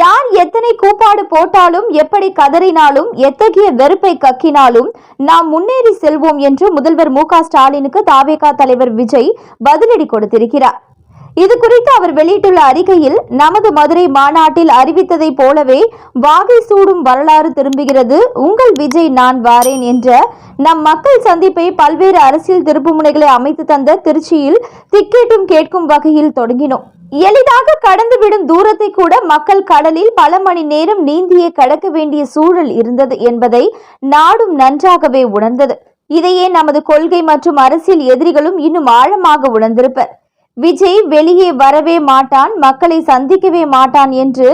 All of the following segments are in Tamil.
யார் எத்தனை கூப்பாடு போட்டாலும் எப்படி கதறினாலும் எத்தகைய வெறுப்பை கக்கினாலும் நாம் முன்னேறி செல்வோம் என்று முதல்வர் மு ஸ்டாலினுக்கு தாவேகா தலைவர் விஜய் பதிலடி கொடுத்திருக்கிறார். இது குறித்து அவர் வெளியிட்டுள்ள அறிக்கையில் நமது மதுரை மாநாட்டில் அறிவித்ததைப் போலவே வாகை சூடும் வரலாறு திரும்புகிறது உங்கள் விஜய் நான் வாரேன் என்ற நம் மக்கள் சந்திப்பை பல்வேறு அரசியல் திருப்புமுனைகளை அமைத்து தந்த திருச்சியில் திக்கேட்டும் கேட்கும் வகையில் தொடங்கினோம். எளிதாக கடந்துவிடும் தூரத்தை கூட மக்கள் கடலில் பல மணி நேரம் நீந்தியே கடக்க வேண்டிய சூழல் இருந்தது என்பதை நாடும் நன்றாகவே உணர்ந்தது. இதையே நமது கொள்கை மற்றும் அரசியல் எதிரிகளும் இன்னும் ஆழமாக உணர்ந்திருப்பர். விஜய் வெளியே வரவே மாட்டான் மக்களை சந்திக்கவே மாட்டான் என்று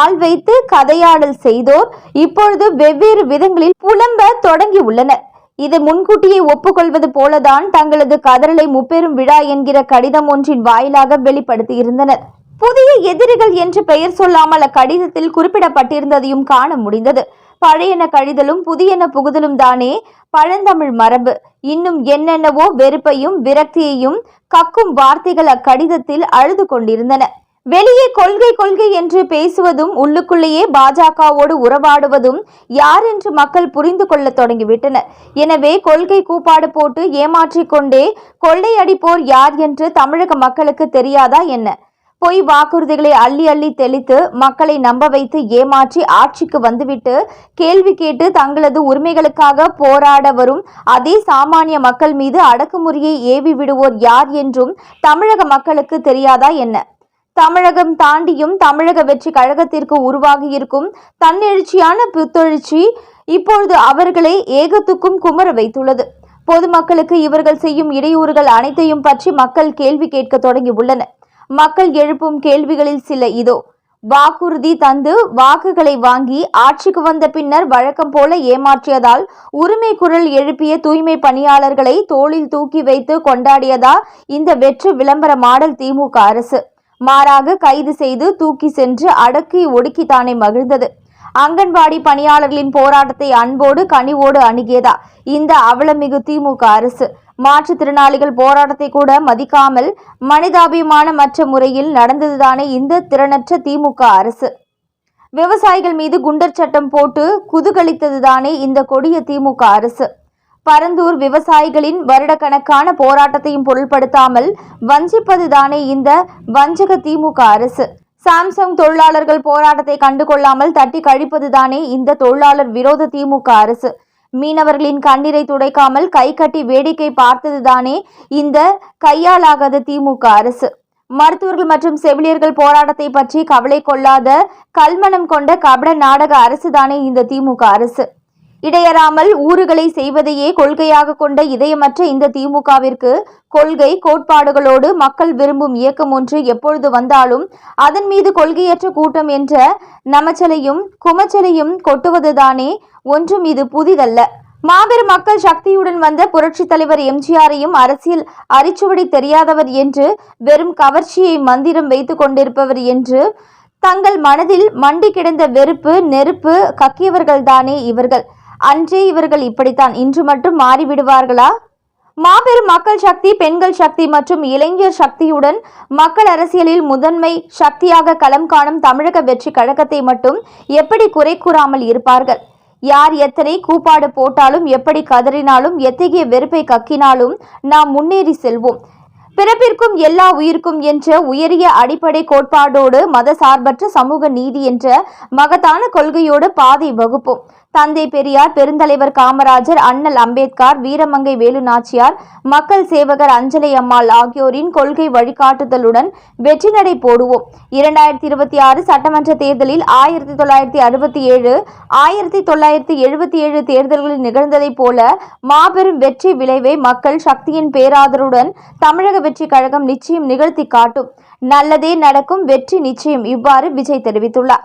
ஆள் வைத்து கதையாடல் செய்தோர் இப்பொழுது வெவ்வேறு விதங்களில் புலம்ப தொடங்கி உள்ளனர். இது முன்கூட்டியே ஒப்புக்கொள்வது போலதான் தங்களது கதறலை முப்பெரும் விழா என்கிற கடிதம் ஒன்றின் வாயிலாக வெளிப்படுத்தியிருந்தனர். புதிய எதிரிகள் என்று பெயர் சொல்லாமல் அக்கடிதத்தில் குறிப்பிடப்பட்டிருந்ததையும் காண முடிந்தது. பழையன கழிதலும் புதியன புகுதலும் தானே பழந்தமிழ் மரபு. இன்னும் என்னென்னவோ வெறுப்பையும் விரக்தியையும் கக்கும் வார்த்தைகள் அக்கடிதத்தில் அழுது கொண்டிருந்தன. வெளியே கொள்கை கொள்கை என்று பேசுவதும் உள்ளுக்குள்ளேயே பாஜகவோடு உறவாடுவதும் யார் என்று மக்கள் புரிந்து கொள்ள தொடங்கிவிட்டனர். எனவே கொள்கை கூப்பாடு போட்டு ஏமாற்றிக்கொண்டே கொள்ளையடிப்போர் யார் என்று தமிழக மக்களுக்கு தெரியாதா என்ன? பொய் வாக்குறுதிகளை அள்ளி அள்ளி தெளித்து மக்களை நம்ப வைத்து ஏமாற்றி ஆட்சிக்கு வந்துவிட்டு கேள்வி கேட்டு தங்களது உரிமைகளுக்காக போராட வரும் அதே சாமானிய மக்கள் மீது அடக்குமுறையை ஏவி விடுவோர் யார் என்றும் தமிழக மக்களுக்கு தெரியாதா என்ன? தமிழகம் தாண்டியும் தமிழக வெற்றி கழகத்திற்கு உருவாகியிருக்கும் தன்னெழுச்சியான புத்தெழுச்சி இப்பொழுது அவர்களை ஏகத்துக்கும் குமர வைத்துள்ளது. பொதுமக்களுக்கு இவர்கள் செய்யும் இடையூறுகள் அனைத்தையும் பற்றி மக்கள் கேள்வி கேட்க தொடங்கி உள்ளனர் மக்கள் எழுப்பும் கேள்விகளில் சில இதோ வாக்குறுதி தந்து வாக்குகளை வாங்கி ஆட்சிக்கு வந்த பின்னர் வழக்கம் போல ஏமாற்றியதால் உரிமை குரல் எழுப்பிய தூய்மை பணியாளர்களை தோளில் தூக்கி வைத்து கொண்டாடியதா இந்த வெற்று விளம்பர மாடல் திமுக அரசு. மாறாக கைது செய்து தூக்கி சென்று அடக்கி ஒடுக்கித்தானே மகிழ்ந்தது. அங்கன்வாடி பணியாளர்களின் போராட்டத்தை அன்போடு கனிவோடு அணுகியதா? இந்த அவலமிகு திமுக அரசு. மாற்றுத்திறனாளிகள் போராட்டத்தை கூட மதிக்காமல் மனிதாபிமானமற்ற முறையில் நடந்ததுதானே இந்த திறனற்ற திமுக அரசு. விவசாயிகள் மீது குண்டர் சட்டம் போட்டு குதுகலித்ததுதானே இந்த கொடிய திமுக அரசு. பரந்தூர் விவசாயிகளின் வருடக்கணக்கான போராட்டத்தையும் பொருள்படுத்தாமல் வஞ்சிப்பதுதானே இந்த வஞ்சக திமுக அரசு. சாம்சங் தொழிலாளர்கள் போராட்டத்தை கண்டுகொள்ளாமல் தட்டி கழிப்பதுதானே இந்த தொழிலாளர் விரோத திமுக அரசு. மீனவர்களின் கண்ணீரை துடைக்காமல் கை கட்டி வேடிக்கை பார்த்ததுதானே இந்த கையாலாகாத திமுக அரசு. மருத்துவர்கள் மற்றும் செவிலியர்கள் போராட்டத்தை பற்றி கவலை கொள்ளாத கல்மனம் கொண்ட கபட நாடக அரசுதானே இந்த திமுக அரசு. இடையறாமல் ஊறுகளை செய்வதையே கொள்கையாக கொண்ட இதயமற்ற இந்த திமுகவிற்கு கொள்கை கோட்பாடுகளோடு மக்கள் விரும்பும் இயக்கம் ஒன்று எப்பொழுது வந்தாலும் அதன் மீது கொள்கையற்ற கூட்டம் என்ற நமச்சலையும் குமச்சலையும் கொட்டுவதுதானே ஒன்றும் இது புதிதல்ல. மாபெரும் மக்கள் சக்தியுடன் வந்த புரட்சித் தலைவர் எம்ஜிஆரையும் அரசியல் அரிச்சுவடி தெரியாதவர் என்று வெறும் கவர்ச்சியை மந்திரம் வைத்து கொண்டிருப்பவர் என்று தங்கள் மனதில் மண்டி கிடந்த வெறுப்பு நெருப்பு கக்கியவர்கள்தானே இவர்கள். அன்றே இவர்கள் இப்படித்தான் இன்று மட்டும் மாறிவிடுவார்களா? மாபெரும் மக்கள் சக்தி பெண்கள் சக்தி மற்றும் இளைஞர் சக்தியுடன் மக்கள் அரசியலில் முதன்மை சக்தியாக களம் காணும் தமிழக வெற்றி கழகத்தை மட்டும் எப்படி குறை கூறாமல் இருப்பார்கள்? யார் எத்தனை கூப்பாடு போட்டாலும் எப்படி கதறினாலும் எத்தகைய வெறுப்பை கக்கினாலும் நாம் முன்னேறி செல்வோம். பிறப்பிற்கும் எல்லா உயிருக்கும் என்ற உயரிய அடிப்படை கோட்பாடோடு மத சார்பற்ற சமூக நீதி என்ற மகத்தான கொள்கையோடு பாதை வகுப்போம். தந்தை பெரியார் பெருந்தலைவர் காமராஜர் அண்ணல் அம்பேத்கர் வீரமங்கை வேலு நாச்சியார் மக்கள் சேவகர் அஞ்சலை அம்மாள் ஆகியோரின் கொள்கை வழிகாட்டுதலுடன் வெற்றி நடை போடுவோம். இரண்டாயிரத்தி இருபத்தி ஆறு சட்டமன்ற தேர்தலில் ஆயிரத்தி தொள்ளாயிரத்தி அறுபத்தி ஏழு ஆயிரத்தி தொள்ளாயிரத்தி எழுபத்தி ஏழு தேர்தல்களில் நிகழ்ந்ததைப் போல மாபெரும் வெற்றி விளைவை மக்கள் சக்தியின் பேராதருடன் தமிழக வெற்றி கழகம் நிச்சயம் நிகழ்த்தி காட்டும். நல்லதே நடக்கும் வெற்றி நிச்சயம் இவ்வாறு விஜய் தெரிவித்துள்ளார்.